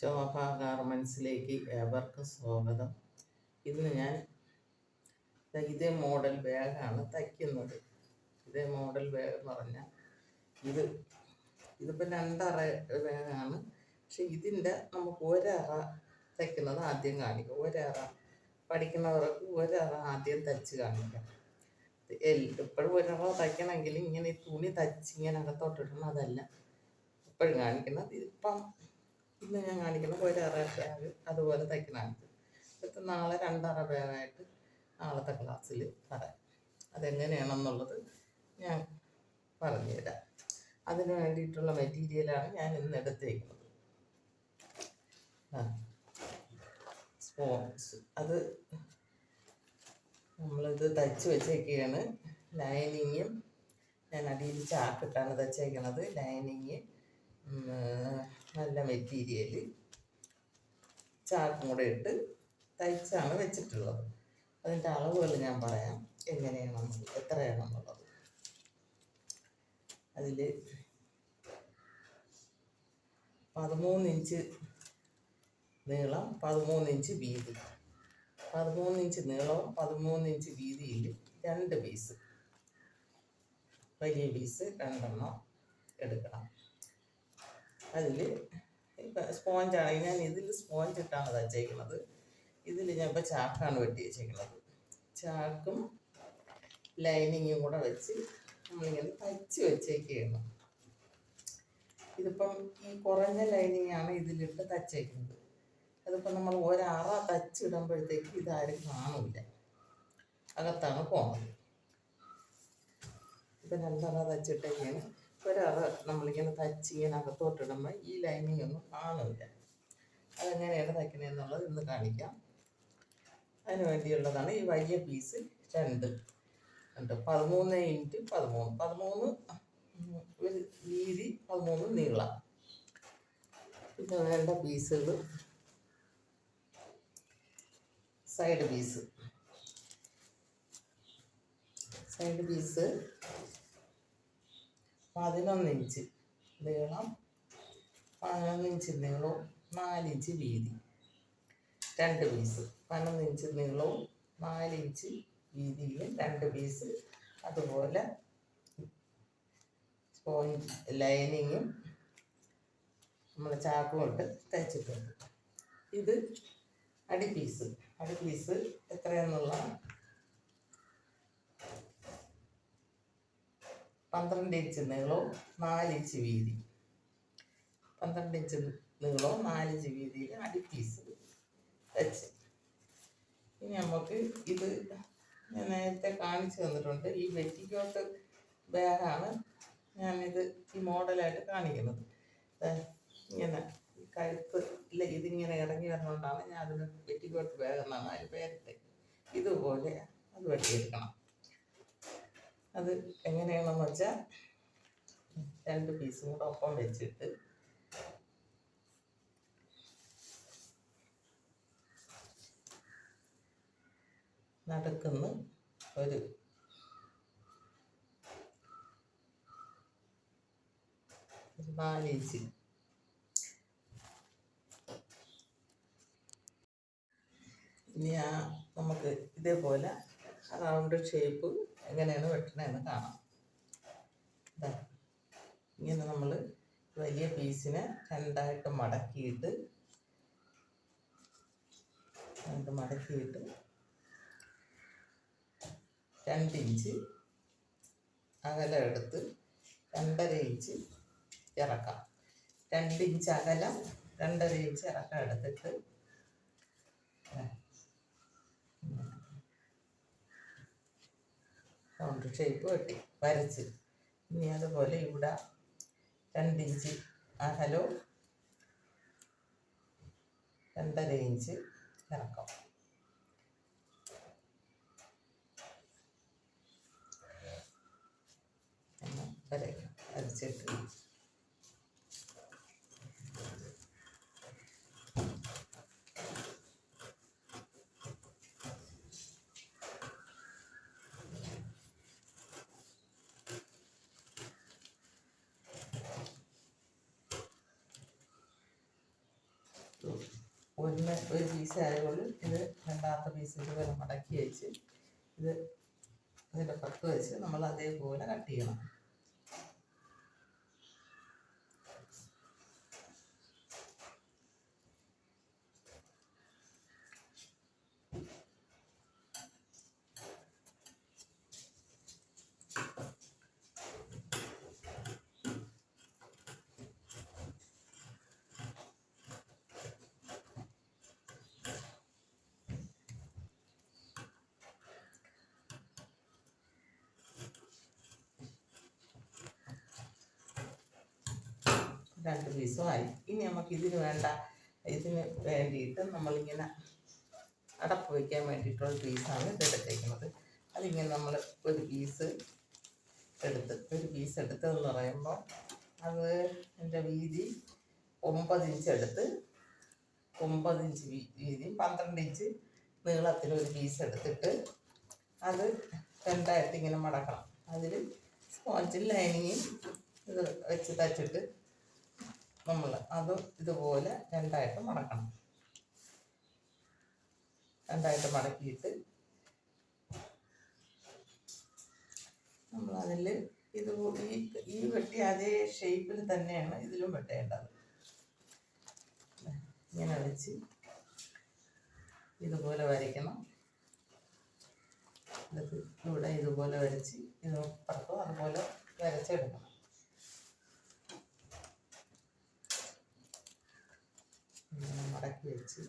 ശോഭ ഗാർമെൻസിലേക്ക് ഏവർക്കും സ്വാഗതം. ഇന്ന് ഞാൻ ഇതേ മോഡൽ ബാഗാണ് തയ്ക്കുന്നത്. ഇതേ മോഡൽ ബാഗ് എന്ന് പറഞ്ഞാൽ ഇത് ഇതിപ്പോൾ രണ്ടറ ബാഗാണ്. പക്ഷെ ഇതിന്റെ നമുക്ക് ഒരറ തയ്ക്കുന്നത് ആദ്യം കാണിക്കും. ഒരറ പഠിക്കുന്നവർക്ക് ഒരറ ആദ്യം തയ്ച്ച് കാണിക്കാം. എപ്പോഴും ഒരറ തയ്ക്കണമെങ്കിൽ ഇങ്ങനെ തുണി തയ്ച്ച് ഇങ്ങനെ അകത്തോട്ടിടണം അതല്ല. എപ്പോഴും കാണിക്കുന്നത് ഇപ്പം ഇന്ന് ഞാൻ കാണിക്കുന്ന ഒരറ ബാഗ് അതുപോലെ തയ്ക്കണമാണ് ഇപ്പം നാളെ രണ്ടറ ബാഗായിട്ട് നാളത്തെ ക്ലാസ്സിൽ പറയാം. അതെങ്ങനെയാണെന്നുള്ളത് ഞാൻ പറഞ്ഞുതരാം. അതിന് വേണ്ടിയിട്ടുള്ള മെറ്റീരിയലാണ് ഞാൻ ഇന്ന് എടുത്തേക്കുന്നത്. സ്പോൺസ്. അത് നമ്മളിത് തയ്ച്ച് വെച്ചേക്കുകയാണ് ലൈനിങ്ങും ഞാൻ അടിയിൽ ചാക്കിട്ടാണ് തയ്ച്ചേക്കണത്. ലൈനിങ് നല്ല മെറ്റീരിയൽ ചാക്കും കൂടെ ഇട്ട് തയ്ച്ചാണ് വെച്ചിട്ടുള്ളത്. അതിന്റെ അളവുകൾ ഞാൻ പറയാം. എങ്ങനെയാണ് എത്രയാണ് എത്രയാണെന്നുള്ളത് അതിൽ പതിമൂന്ന് ഇഞ്ച് നീളം പതിമൂന്ന് ഇഞ്ച് വീതി. പതിമൂന്ന് ഇഞ്ച് നീളവും പതിമൂന്ന് ഇഞ്ച് വീതിയിൽ രണ്ട് പീസ്. വലിയ പീസ് രണ്ടെണ്ണം എടുക്കണം. അതിൽ സ്പോഞ്ചാണെങ്കിൽ ഞാൻ ഇതിൽ സ്പോഞ്ച് ഇട്ടാണ് തച്ചേക്കുന്നത് ഇതിൽ ഞാൻ ഇപ്പോൾ ചാക്കാണ് വെട്ടി വെച്ചേക്കുന്നത് ചാക്കും ലൈനിങ്ങും കൂടെ വെച്ച് നമ്മളിങ്ങനെ തയ്ച്ച് വെച്ചേക്കുകയാണ് ഇതിപ്പം ഈ കുറഞ്ഞ ലൈനിങ്ങാണ് ഇതിലിട്ട് തച്ചേക്കുന്നത് അതിപ്പോൾ നമ്മൾ ഒരറ തച്ചിടുമ്പോഴത്തേക്ക് ഇതാരും കാണില്ല അകത്താണ് പോകുന്നത് ഇപ്പം രണ്ടറ തച്ചിട്ടേക്കാണ് ഒരറ നമ്മളിങ്ങനെ തച്ച് ഇങ്ങനെ അകത്തോട്ടിടുമ്പോൾ ഈ ലൈനിങ് ഒന്നും കാണില്ല അതെങ്ങനെയാണ് തയ്ക്കണമെന്നുള്ളത് ഇന്ന് കാണിക്കാം. അതിന് വേണ്ടിയുള്ളതാണ് ഈ വലിയ പീസ് രണ്ട്. ഉണ്ട് പതിമൂന്ന് ഇന്റ് പതിമൂന്ന്. പതിമൂന്ന് ഒരു വീതി പതിമൂന്ന് നീളം. പിന്നെ വേണ്ട പീസുകൾ സൈഡ് പീസ് സൈഡ് പീസ് പതിനൊന്ന് ഇഞ്ച്. നീളം പതിനൊന്ന് ഇഞ്ച് നീളവും നാലിഞ്ച് വീതി. രണ്ട് പീസ് പതിനൊന്ന് ഇഞ്ച് നീളവും നാലിഞ്ച് വീതിയും രണ്ട് പീസ് അതുപോലെ സ്പോഞ്ച് ലൈനിങ്ങും നമ്മൾ ചാക്കും കൊണ്ട് തയ്ച്ചിട്ടുണ്ട് ഇത് അടി പീസ് അടി പീസ് എത്രയെന്നുള്ള പന്ത്രണ്ട് ഇഞ്ച് നീളവും നാല് ഇഞ്ച് വീതി. പന്ത്രണ്ട് ഇഞ്ച് നീളവും നാല് ഇഞ്ച് വീതിയിൽ അടി പീസ് വെച്ച് ഇനി നമുക്ക് ഇത് ഞാൻ നേരത്തെ കാണിച്ചു തന്നിട്ടുണ്ട്. ഈ വെറ്റിക്കോട്ട് ബാഗാണ് ഞാനിത് ഈ മോഡലായിട്ട് കാണിക്കുന്നത്. ഇങ്ങനെ കഴുത്ത് ഇല്ല ഇതിങ്ങനെ ഇറങ്ങി വരുന്നതുകൊണ്ടാണ് ഞാൻ അതിന് വെറ്റിക്കോട്ട് ബാഗ് എന്നാണ് അതിന് പേരിട്ട് ഇതുപോലെ അത് വെട്ടിയെടുക്കണം. അത് എങ്ങനെയാണെന്ന് വെച്ചാൽ രണ്ട് പീസും കൂടെ ഒപ്പം വെച്ചിട്ട് നടക്കുന്ന ഒരു നാലിഞ്ച് ഇനി ആ നമുക്ക് ഇതേപോലെ റൗണ്ട് ഷേപ്പ് എങ്ങനെയാണ് വെട്ടണതെന്ന് കാണാം. ഇങ്ങനെ നമ്മൾ വലിയ പീസിനെ രണ്ടായിട്ട് മടക്കിയിട്ട് രണ്ട് മടക്കിയിട്ട് രണ്ട് ഇഞ്ച് അകലം എടുത്ത് രണ്ടര ഇഞ്ച് ഇറക്കാം. രണ്ട് ഇഞ്ച് അകലം രണ്ടര ഇഞ്ച് ഇറക്കം എടുത്തിട്ട് റൗണ്ട് ഷേപ്പ് വെട്ടി വരച്ച്. ഇനി അതുപോലെ ഇവിടെ രണ്ട് ഇഞ്ച് അകലവും രണ്ടര ഇഞ്ച് ഇറക്കം. വരയ്ക്കാം. വരച്ചിട്ട് ഒന്ന് ഒരു പീസ് ആയതുകൊണ്ട് ഇത് രണ്ടാമത്തെ പീസ് ഇതുപോലെ മടക്കി വെച്ച് ഇത് ഇതിന്റെ പുറത്ത് വെച്ച് നമ്മൾ അതേപോലെ കട്ട് ചെയ്യണം. രണ്ട് പീസും ആയി ഇനി നമുക്ക് ഇതിന് വേണ്ട ഇതിന് വേണ്ടിയിട്ട് നമ്മളിങ്ങനെ അടപ്പ് വയ്ക്കാൻ വേണ്ടിയിട്ടുള്ള പീസാണ് ഇത് എടുത്തേക്കുന്നത്. അതിങ്ങനെ നമ്മൾ ഒരു പീസ് എടുത്ത് ഒരു പീസ് എടുത്തതെന്ന് പറയുമ്പോൾ അത് എന്റെ വീതി ഒമ്പത് ഇഞ്ച് എടുത്ത് ഒമ്പത് ഇഞ്ച് വീതി പന്ത്രണ്ട് ഇഞ്ച് നീളത്തിൽ ഒരു പീസ് എടുത്തിട്ട് അത് രണ്ടായിട്ട് ഇങ്ങനെ മടക്കണം. അതിൽ സ്പോഞ്ചിൽ ലൈനിങ്ങും ഇത് വെച്ച് തച്ചിട്ട് നമ്മൾ അത് ഇതുപോലെ രണ്ടായിട്ട് മടക്കണം. രണ്ടായിട്ട് മടക്കിയിട്ട് നമ്മൾ ഇതുപോലെ ഈ ഈ വെട്ടിയ അതേ ഷേപ്പിൽ തന്നെയാണ് ഇതിലും വെട്ടേണ്ടത്. ഇങ്ങനെ വെച്ച് ഇതുപോലെ വരയ്ക്കണം. ഇത് ഇവിടെ ഇതുപോലെ വരച്ച് ഇത് പുറത്തും അതുപോലെ വരച്ചെടുക്കണം. ഇങ്ങനെ മടക്കി വെച്ച്.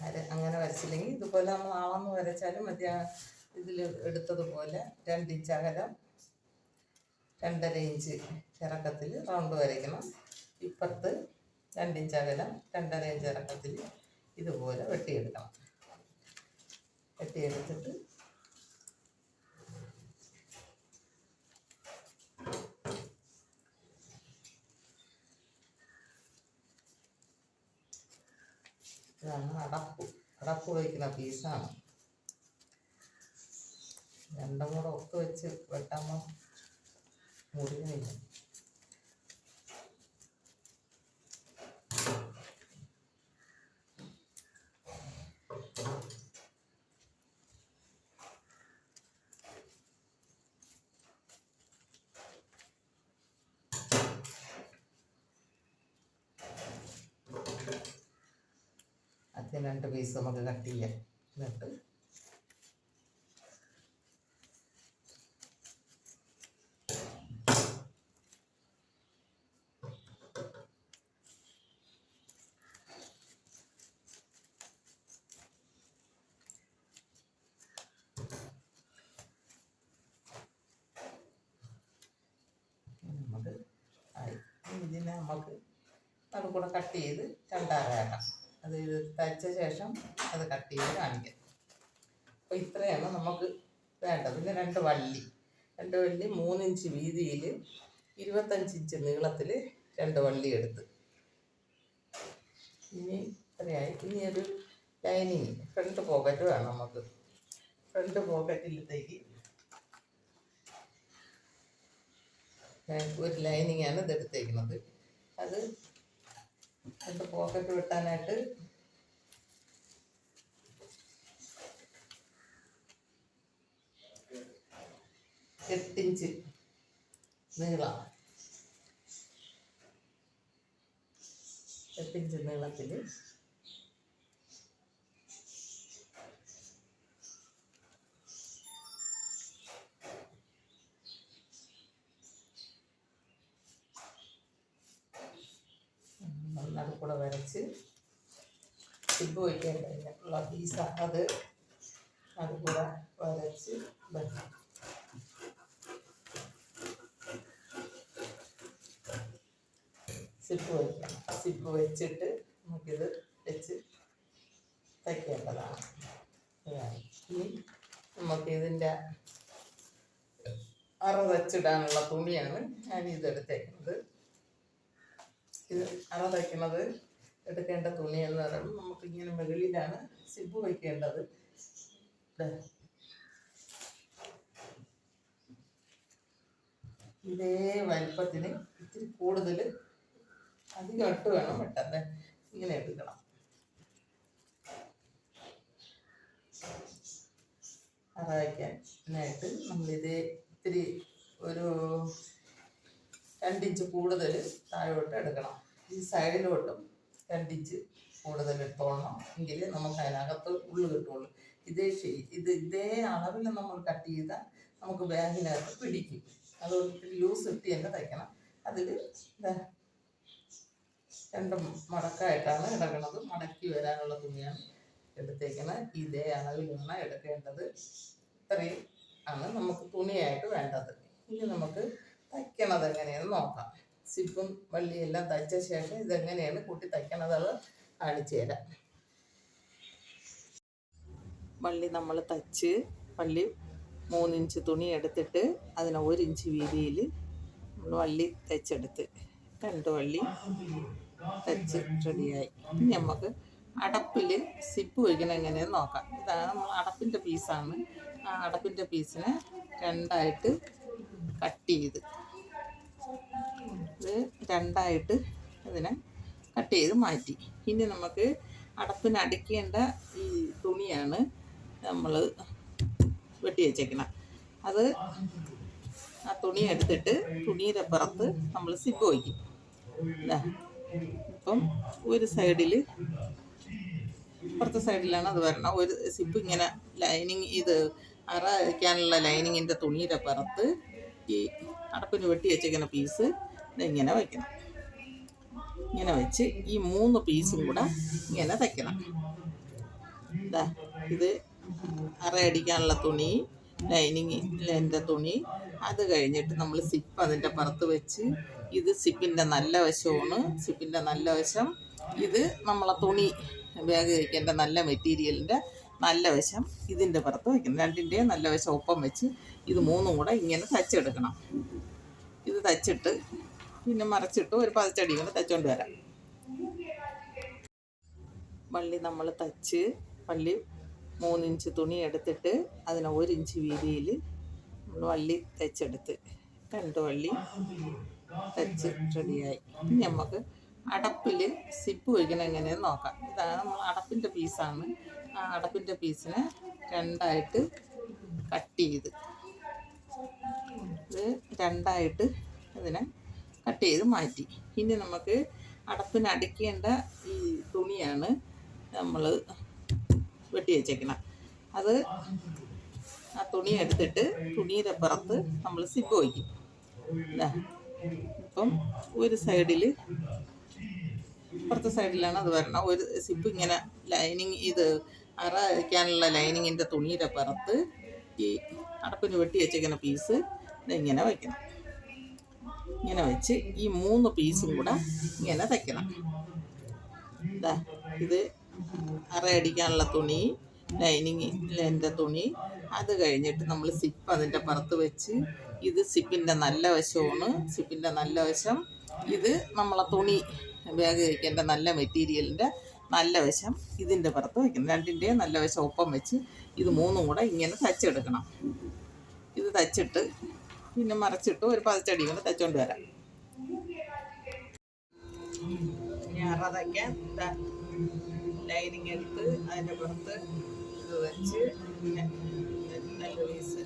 വര അങ്ങനെ വരച്ചില്ലെങ്കിൽ ഇതുപോലെ നമ്മൾ ആളെന്ന് വരച്ചാലും മതി. ഇതിൽ എടുത്തതുപോലെ രണ്ട് ഇഞ്ച് അകലം രണ്ടര ഇഞ്ച് ഇറക്കത്തിൽ റൗണ്ട് വരയ്ക്കണം. ഇപ്പുറത്ത് രണ്ടിഞ്ച് അകലം രണ്ടര ഇഞ്ച് ഇറക്കത്തിൽ ഇതുപോലെ വെട്ടിയെടുക്കണം. വെട്ടിയെടുത്തിട്ട് ഇതാണ് അടപ്പ് അടപ്പ് വയ്ക്കുന്ന പീസാണ്. രണ്ടും കൂടെ ഒക്കെ വെച്ച് വെട്ടാമ്പോൾ മുറിയുന്നില്ല ആദ്യം രണ്ട് പീസ് നമുക്ക് കട്ട് ചെയ്യാം. എന്നിട്ട് നമുക്ക് ഇതിനെ നമുക്ക് അത് കൂടെ കട്ട് ചെയ്ത് രണ്ടാറാക്കാം അത് ഇത് തയ്ച്ച ശേഷം അത് കട്ട് ചെയ്ത് കാണിക്കാം. അപ്പോൾ ഇത്രയാണ് നമുക്ക് വേണ്ടത്. പിന്നെ രണ്ട് വള്ളി. രണ്ട് വള്ളി മൂന്നിഞ്ച് വീതിയിൽ ഇരുപത്തഞ്ച് ഇഞ്ച് നീളത്തിൽ രണ്ട് വള്ളി എടുത്ത്. ഇനി ഇത്രയായി. ഇനി ഒരു ലൈനിങ്. ഫ്രണ്ട് പോക്കറ്റ് വേണം നമുക്ക്. ഫ്രണ്ട് പോക്കറ്റിലത്തേക്ക് ഒരു ലൈനിങ്ങാണ് ഇതെടുത്തേക്കുന്നത് അത് പോക്കറ്റ് വെട്ടാനായിട്ട് എട്ടിഞ്ച് നീളം. എട്ടിഞ്ച് നീളത്തിൽ നടുക്കൂടെ വരച്ച് സിബ് വയ്ക്കാൻ പീസ അത്. നടുക്കൂടെ വരച്ച് വെക്കണം സിപ്പ് വയ്ക്കണം സിപ്പ് വെച്ചിട്ട് നമുക്കിത് വെച്ച് തയ്ക്കേണ്ടതാണ്. ഇനി നമുക്ക് ഇതിന്റെ അറ തച്ചിടാനുള്ള തുണിയാണ് ഞാൻ ഇതെടുത്തേക്കുന്നത് ഇത് അറ തയ്ക്കുന്നത് എടുക്കേണ്ട തുണി എന്ന് പറയുമ്പോൾ നമുക്ക് ഇങ്ങനെ മുകളിലാണ് സിബ് വയ്ക്കേണ്ടത്. ഇതേ വലിപ്പത്തിന് ഇത്തിരി കൂടുതൽ അധികം ഇട്ട് വേണം പെട്ടെന്ന്. ഇങ്ങനെ എടുക്കണം. അറ വയ്ക്കാനായിട്ട് നമ്മളിത് ഇത്തിരി ഒരു രണ്ടിഞ്ച് കൂടുതൽ താഴോട്ട് എടുക്കണം. ഈ സൈഡിലോട്ടും രണ്ടിഞ്ച് കൂടുതൽ എടുത്തോളണം എങ്കിൽ നമുക്ക് അതിനകത്ത് ഉള്ളു കിട്ടുള്ളൂ. ഇതേ ഷെയ് ഇത് ഇതേ അളവിൽ നമ്മൾ കട്ട് ചെയ്താൽ നമുക്ക് ബാഗിനകത്ത് പിടിക്കും. അത് ഒത്തിരി ലൂസ് ഇട്ട് തന്നെ തയ്ക്കണം. അതിൽ രണ്ട് മടക്കായിട്ടാണ് ഇടകണത് മടക്കി വരാനുള്ള തുണിയാണ് എടുത്തേക്കുന്നത് ഇതേ അളവിൽ വേണം എടുക്കേണ്ടത്. ഇത്രയും ആണ് നമുക്ക് തുണിയായിട്ട് വേണ്ടത്. ഇനി നമുക്ക് തയ്ക്കണത് എങ്ങനെയെന്ന് നോക്കാം. സിപ്പും വള്ളിയെല്ലാം തയ്ച്ച ശേഷം ഇതെങ്ങനെയാണ് കൂട്ടി തയ്ക്കണത് കാണിച്ചു തരാം. വള്ളി നമ്മൾ തയ്ച്ച് വള്ളി മൂന്നിഞ്ച് തുണി എടുത്തിട്ട് അതിന് ഒരു ഇഞ്ച് വീതിയിൽ നമ്മൾ വള്ളി തയ്ച്ചെടുത്ത്. രണ്ട് വള്ളി തയ്ച്ച് റെഡിയായി. ഇനി നമുക്ക് അടപ്പിൽ സിപ്പ് വയ്ക്കണം എങ്ങനെയെന്ന് നോക്കാം. ഇതാണ് നമ്മൾ അടപ്പിന്റെ പീസാണ് ആ അടപ്പിന്റെ പീസിനെ രണ്ടായിട്ട് കട്ട് ചെയ്ത്. ഇത് രണ്ടായിട്ട് അതിനെ കട്ട് ചെയ്ത് മാറ്റി. ഇനി നമുക്ക് അടപ്പിന് അടിക്കേണ്ട ഈ തുണിയാണ് നമ്മൾ വെട്ടി വെച്ചേക്കണം. അത് ആ തുണി എടുത്തിട്ട് തുണിയുടെ പുറത്ത് നമ്മൾ സിപ്പ് വയ്ക്കും ഇപ്പം ഒരു സൈഡിൽ അപ്പുറത്തെ സൈഡിലാണ് അത് വരണം. ഒരു സിപ്പ് ഇങ്ങനെ ലൈനിങ് ഇത് അറ വയ്ക്കാനുള്ള ലൈനിങ്ങിന്റെ തുണിയുടെ പുറത്ത് ഈ അടപ്പിന് വെട്ടി വെച്ചിരിക്കുന്ന പീസ് ഇങ്ങനെ വയ്ക്കണം ഇങ്ങനെ വെച്ച് ഈ മൂന്ന് പീസും കൂടെ ഇങ്ങനെ തയ്ക്കണം. ഇതാ ഇത് അറയടിക്കാനുള്ള തുണി ലൈനിങ് ലൈനിങ്ങിന്റെ തുണി അത് കഴിഞ്ഞിട്ട് നമ്മൾ സിപ്പ് അതിന്റെ പുറത്ത് വെച്ച് ഇത് സിപ്പിന്റെ നല്ല വശമാണ്. സിപ്പിന്റെ നല്ല വശം. ഇത് നമ്മളെ തുണി ബാഗ് വയ്ക്കേണ്ട നല്ല മെറ്റീരിയലിന്റെ നല്ല വശം ഇതിന്റെ പുറത്ത് വയ്ക്കണം രണ്ടിന്റെയും നല്ല വശം ഒപ്പം വെച്ച് ഇത് മൂന്നും കൂടെ ഇങ്ങനെ തച്ചെടുക്കണം. ഇത് തച്ചിട്ട് പിന്നെ മറച്ചിട്ട് ഒരു പതിച്ചടി കൊണ്ട് തച്ചുകൊണ്ട് വരാം. വള്ളി നമ്മൾ തച്ച് വള്ളി മൂന്നിഞ്ച് തുണി എടുത്തിട്ട് അതിന് ഒരു ഇഞ്ച് വീതിയിൽ നമ്മൾ വള്ളി തയ്ച്ചെടുത്ത് രണ്ട് വള്ളി തച്ച് റെഡിയായി. ഇനി നമുക്ക് അടപ്പിൽ സിപ്പ് വയ്ക്കണം എങ്ങനെയെന്ന് നോക്കാം. ഇതാണ് നമ്മൾ അടപ്പിന്റെ പീസാണ് ആ അടപ്പിന്റെ പീസിനെ രണ്ടായിട്ട് കട്ട് ചെയ്ത്. ഇത് രണ്ടായിട്ട് ഇതിനെ കട്ട് ചെയ്ത് മാറ്റി. ഇനി നമുക്ക് അടപ്പിന് അടിക്കേണ്ട ഈ തുണിയാണ് നമ്മൾ വെട്ടി വെച്ചേക്കണം. അത് ആ തുണി എടുത്തിട്ട് തുണിയുടെ പുറത്ത് നമ്മൾ സിപ്പ് വയ്ക്കും ഇപ്പം ഒരു സൈഡിൽ അപ്പുറത്തെ സൈഡിലാണ് അത് വരണം. ഒരു സിപ്പ് ഇങ്ങനെ ലൈനിങ് ഇത് അറ വയ്ക്കാനുള്ള ലൈനിങ്ങിന്റെ തുണിയുടെ പുറത്ത് ഈ അടപ്പിന് വെട്ടി വെച്ചിരിക്കുന്ന പീസ് ഇങ്ങനെ വയ്ക്കണം ഇങ്ങനെ വെച്ച് ഈ മൂന്ന് പീസും കൂടെ ഇങ്ങനെ തയ്ക്കണം. ഇതാ ഇത് അറയടിക്കാനുള്ള തുണി ലൈനിങ്ങിന്റെ തുണി. അത് കഴിഞ്ഞിട്ട് നമ്മൾ സിപ്പ് അതിന്റെ പുറത്ത് വെച്ച് ഇത് സിപ്പിന്റെ നല്ല വശമാണ്. സിപ്പിന്റെ നല്ല വശം. ഇത് നമ്മളെ തുണി ബാഗ് വയ്ക്കേണ്ട നല്ല മെറ്റീരിയലിന്റെ നല്ല വശം ഇതിന്റെ പുറത്ത് വയ്ക്കണം രണ്ടിന്റെയും നല്ല വശം ഒപ്പം വെച്ച് ഇത് മൂന്നും കൂടെ ഇങ്ങനെ തച്ചെടുക്കണം. ഇത് തച്ചിട്ട് പിന്നെ മറച്ചിട്ട് ഒരു പതിച്ചടി കൊണ്ട് തച്ചുകൊണ്ട് വരാം. തയ്ക്കാൻ ലൈനിങ് എടുത്ത് അതിന്റെ പുറത്ത് ഇത് വെച്ച് ഇങ്ങനെ നല്ല പീസ്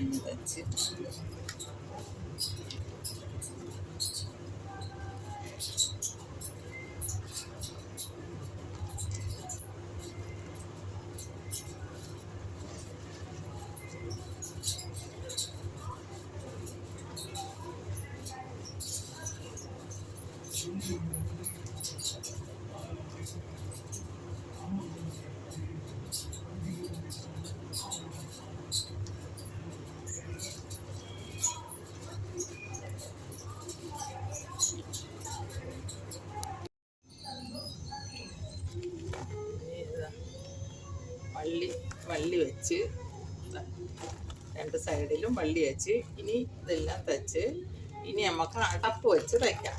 именно те, വള്ളി വെച്ച് രണ്ട് സൈഡിലും വള്ളി വെച്ച് ഇനി ഇതെല്ലാം തച്ച് ഇനി നമുക്ക് അടപ്പ് വെച്ച് തയ്ക്കാം.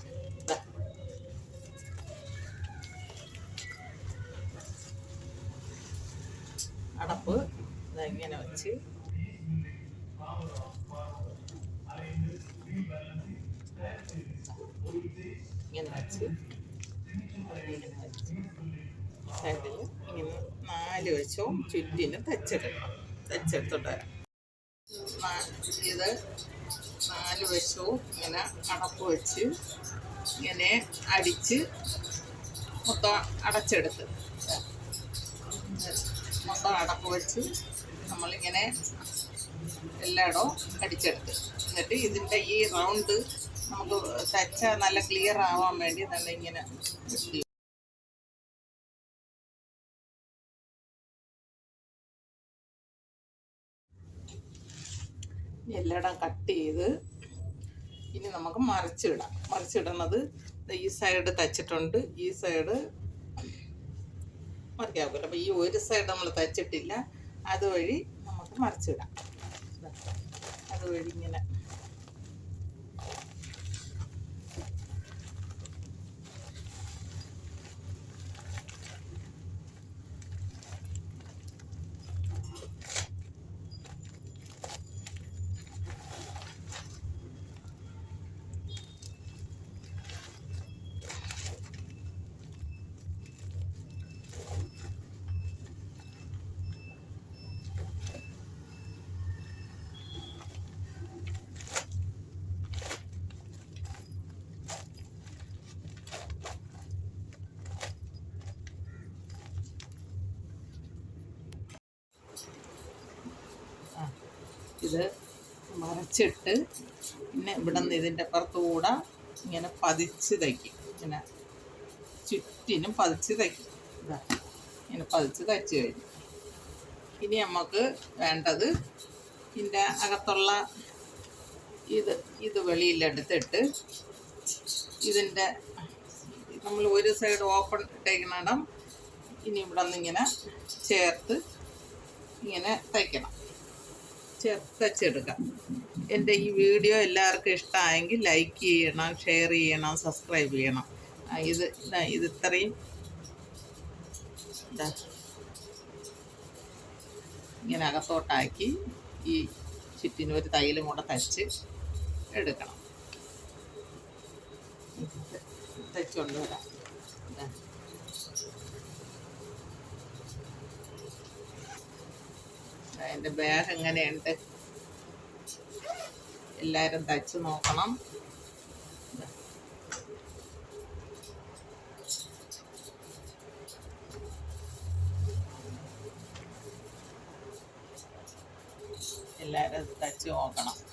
അടപ്പ് ഇങ്ങനെ വെച്ച്. ഇങ്ങനെ വെച്ച്. ഇങ്ങനെ വെച്ച്. സൈഡിൽ ഇങ്ങനെ നാല് വശവും ചുറ്റിനും തച്ചെടുക്കണം. തച്ചെടുത്തോട്ട് ഇത് നാല് വശവും ഇങ്ങനെ അടപ്പ് വെച്ച് ഇങ്ങനെ അടിച്ച് മൊത്തം അടച്ചെടുത്ത്. മൊത്തം അടപ്പ് വെച്ച് നമ്മളിങ്ങനെ എല്ലായിടവും അടിച്ചെടുത്ത്. എന്നിട്ട് ഇതിന്റെ ഈ റൗണ്ട് നമുക്ക് തച്ച നല്ല ക്ലിയർ ആവാൻ വേണ്ടി നല്ല ഇങ്ങനെ വെട്ടി എല്ലായിടം കട്ട് ചെയ്ത് ഇനി നമുക്ക് മറിച്ചിടാം. മറിച്ചിടുന്നത് ഈ സൈഡ് തച്ചിട്ടുണ്ട്. ഈ സൈഡ് മറിക്കാവില്ല അപ്പോൾ ഈ ഒരു സൈഡ് നമ്മൾ തച്ചിട്ടില്ല. അതുവഴി നമുക്ക് മറിച്ചിടാം. അതുവഴി ഇങ്ങനെ ഇത് മറച്ചിട്ട് പിന്നെ ഇവിടെ നിന്ന് ഇതിന്റെ അപ്പുറത്തുകൂടെ ഇങ്ങനെ പതിച്ച് തയ്ക്കും. ഇങ്ങനെ ചുറ്റിനും പതിച്ച് തയ്ക്കും. ഇതാ ഇങ്ങനെ പതിച്ച് തയ്ച്ച് കഴിഞ്ഞു. ഇനി നമുക്ക് വേണ്ടത് ഇതിന്റെ അകത്തുള്ള ഇത് ഇത് വെളിയിലെടുത്തിട്ട് ഇതിന്റെ നമ്മൾ ഒരു സൈഡ് ഓപ്പൺ ഇട്ടേക്കണം ഇനി ഇവിടെ നിന്ന് ഇങ്ങനെ ചേർത്ത് ഇങ്ങനെ തയ്ക്കണം. ചേർത്ത് വെച്ചെടുക്കാം. എന്റെ ഈ വീഡിയോ എല്ലാവർക്കും ഇഷ്ടമായെങ്കിൽ ലൈക്ക് ചെയ്യണം ഷെയർ ചെയ്യണം സബ്സ്ക്രൈബ് ചെയ്യണം. ഇത് ഇത് ഇത്രയും. ഇതാ. ഇങ്ങനെ അകത്തോട്ടാക്കി ഈ ചുറ്റിന് ഒരു തൈലും കൂടെ തച്ച് എടുക്കണം. തച്ചുകൊണ്ട് വരാം. അതിന്റെ ബാഗ് എങ്ങനെയുണ്ട്? എല്ലാവരും തച്ച് നോക്കണം. എല്ലാവരും തച്ച് നോക്കണം.